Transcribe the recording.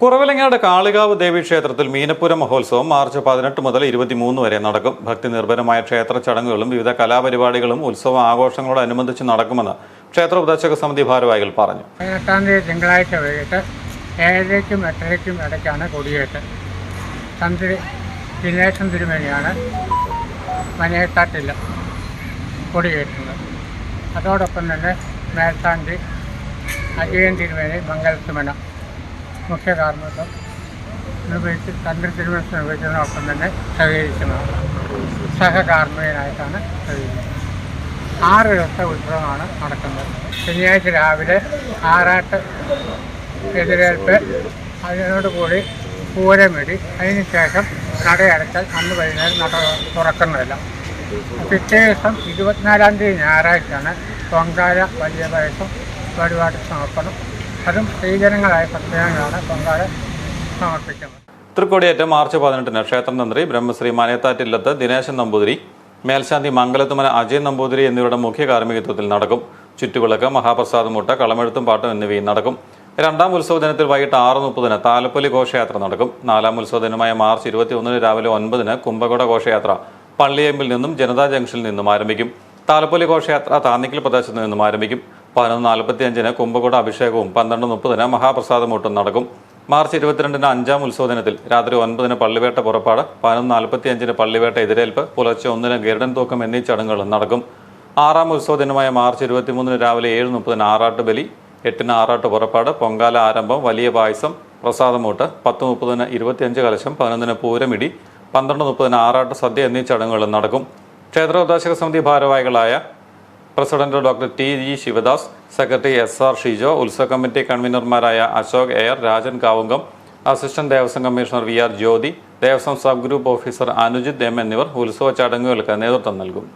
കുറവിലങ്ങാട് കാളികാവ് ദേവി ക്ഷേത്രത്തിൽ മീനപ്പുര മഹോത്സവം മാർച്ച് പതിനെട്ട് മുതൽ ഇരുപത്തിമൂന്ന് വരെ നടക്കും. ഭക്തി നിർഭരമായ ക്ഷേത്ര ചടങ്ങുകളും വിവിധ കലാപരിപാടികളും ഉത്സവ ആഘോഷങ്ങളോടനുബന്ധിച്ച് നടക്കുമെന്ന് ക്ഷേത്ര ഉപദേശക സമിതി ഭാരവാഹികൾ പറഞ്ഞു. പതിനെട്ടാം തീയതി തിങ്കളാഴ്ച വൈകിട്ട് ഏഴരയ്ക്കും എട്ടരയ്ക്കും ഇടയ്ക്കാണ് കൊടിയേറ്റ്. തന്ത്രി ദിനേശൻ തിരുമേനിയാണ് മനേട്ടാട്ടില്ല കൊടിയേറ്റുന്നത്. അതോടൊപ്പം തന്നെ മേൽത്താണ്ടി അജയൻ തിരുമേനി മംഗലത്തുമന മുഖ്യ കാർമ്മികം നിർവഹിച്ച് തന്ത്രി തിരുവനന്തപുരം നിർവഹിച്ചതിനൊപ്പം തന്നെ സഹകരിക്കുന്നത് സഹകാർമ്മികനായിട്ടാണ് സഹകരിക്കുന്നത് ആറ് ദിവസത്തെ ഉത്സവമാണ് നടക്കുന്നത്. ശനിയാഴ്ച രാവിലെ ആറാട്ട് എതിരേൽപ്പ് അതിനോട് കൂടി പൂരമിടി അതിനുശേഷം നടയടച്ചാൽ അന്ന് വൈകുന്നേരം നട തുറക്കുന്നതല്ല. പിറ്റേ ദിവസം ഇരുപത്തിനാലാം തീയതി ഞായറാഴ്ചയാണ് പൊങ്കാല വലിയ പായസം പരിപാടി സമർപ്പണം. അതും സ്ത്രീജനങ്ങളായ പ്രത്യേകങ്ങളാണ് പൊങ്കാല സമർപ്പിക്കുന്നത്. തൃക്കൊടിയേറ്റം മാർച്ച് പതിനെട്ടിന് ക്ഷേത്രതന്ത്രി ബ്രഹ്മശ്രീ മനയത്താറ്റില്ലത്ത് ദിനേശൻ നമ്പൂതിരി മേൽശാന്തി മംഗലത്തുമന അജയൻ നമ്പൂതിരി എന്നിവരുടെ മുഖ്യ കാർമ്മികത്വത്തിൽ നടക്കും. ചുറ്റുവിളക്ക് മഹാപ്രസാദമുട്ട കളമെഴുത്തും പാട്ടും എന്നിവയും നടക്കും. രണ്ടാം ഉത്സവ ദിനത്തിൽ വൈകിട്ട് ആറ് മുപ്പതിന് താലപ്പൊലി ഘോഷയാത്ര നടക്കും. നാലാം ഉത്സവ ദിനമായ മാർച്ച് ഇരുപത്തി ഒന്നിന് രാവിലെ ഒൻപതിന് കുംഭകോട ഘോഷയാത്ര പള്ളിയമ്പിൽ നിന്നും ജനതാ ജംഗ്ഷനിൽ നിന്നും ആരംഭിക്കും. താലപ്പൊലി ഘോഷയാത്ര താന്നിക്കൽ പ്രദേശത്ത് നിന്നും ആരംഭിക്കും. പതിനൊന്ന് നാൽപ്പത്തി അഞ്ചിന് കുംഭകോട അഭിഷേകവും പന്ത്രണ്ട് മുപ്പതിന് മഹാപ്രസാദമൂട്ടും നടക്കും. മാർച്ച് ഇരുപത്തിരണ്ടിന് അഞ്ചാം ഉത്സവ ദിനത്തിൽ രാത്രി ഒൻപതിന് പള്ളിവേട്ട പുറപ്പാട് പതിനൊന്ന് നാൽപ്പത്തി അഞ്ചിന് പള്ളിവേട്ട എതിരേൽപ്പ് പുലർച്ചെ ഒന്നിന് ഗരുഡൻ തൂക്കം എന്നീ ചടങ്ങുകളും നടക്കും. ആറാം ഉത്സവ ദിനമായ മാർച്ച് ഇരുപത്തിമൂന്നിന് രാവിലെ ഏഴ് മുപ്പതിന് ആറാട്ട് ബലി എട്ടിന് ആറാട്ട് പുറപ്പാട് പൊങ്കാല ആരംഭം വലിയ പായസം പ്രസാദമൂട്ട് പത്ത് മുപ്പതിന് ഇരുപത്തിയഞ്ച് കലശം പതിനൊന്നിന് പൂരമിടി പന്ത്രണ്ട് മുപ്പതിന് ആറാട്ട് സദ്യ എന്നീ ചടങ്ങുകളും നടക്കും. ക്ഷേത്രോദ്ദേശക സമിതി ഭാരവാഹികളായ president doctor T G Sivadas secretary S R Shijo ഉത്സവ committee കൺവീനർമാരായ Ashok R Rajan Kavungam assistant Devaswom commissioner V R Jyothi Devaswom sub group officer Anujith M എന്നിവർ ഉത്സവ ചടങ്ങുകൾക്ക് നേതൃത്വം നൽകും.